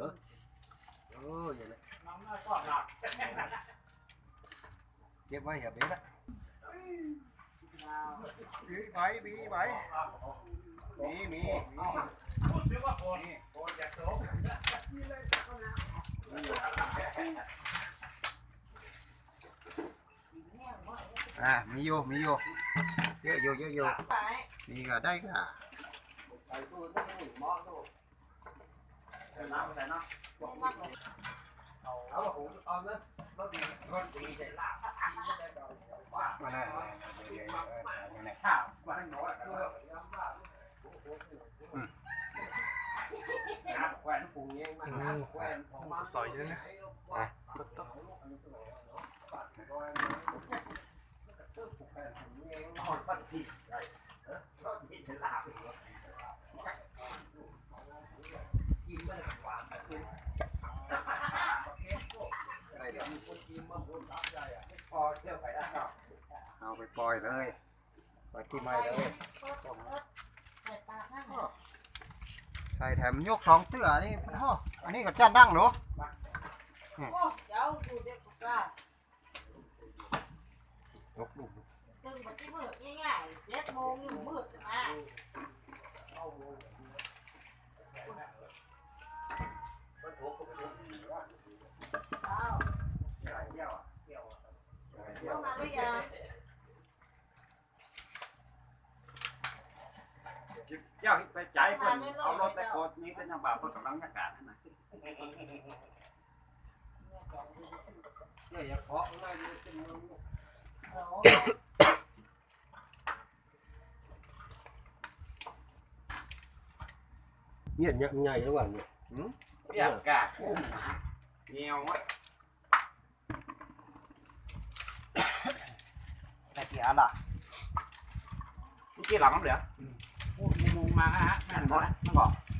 เอออย่างนั้นเก็บไว้เหี่ยเบ็ดละมีไว้มีไว้มีมีมีอ่ามีอยู่มีอยู่เยอะอยู่เอะอยู่มีก็ได้ก็ใส่ตู้ตู้หม้อตู้เอาหูเอาเนอะรถดีรถดีใส่ลาบกินไม่ได้ดอกว่ามาน้าเดี๋ยวๆเออเอาเนี่ยข้าวมาให้หน่อยด้วยน้ำแควยด้วนของมันซอยเยอะนะก็ต้องนอนปันทีใช่รถดีใส่ลาบกินไม่ได้หวานกิน ได้ เดี๋ยวมีคนกินมาคนรับใจอะพอเที่ยวไปได้ครับเอาไปปล่อยเลยปล่อยที่ไม้เลยใส่ปากนั่นใส่แถมยกสองเตื้อนี่พ่ออันนี้ก็จ้านดั้งเนาะโอ้เจ้าดูเด็กก็ยกลูกตึงมาที่มืดง่ายๆเจ็ดโมงยังมืดมา มันถูกกับมันดีว่า เจ้า ใหญ่เที่ยวอะเที่ยว ต้องมาหรือยังเจ้าไปจ่ายเพิ่นเอารถไปโคตรนี้ก็ยังบาปเพิ่นกำลังยากาศนั่นน่ะเนี่ยอย่าเคาะง่ายเลยเป็นมึงโอ้เนี่ยเนี่ยใหญ่ระหว่างเนี่ยยากาศเหนียว อะแต่กี่อันล่ะเมื่อกี้หลังน้ำเหลือมูมาฮะแม่นบ่มันบอกม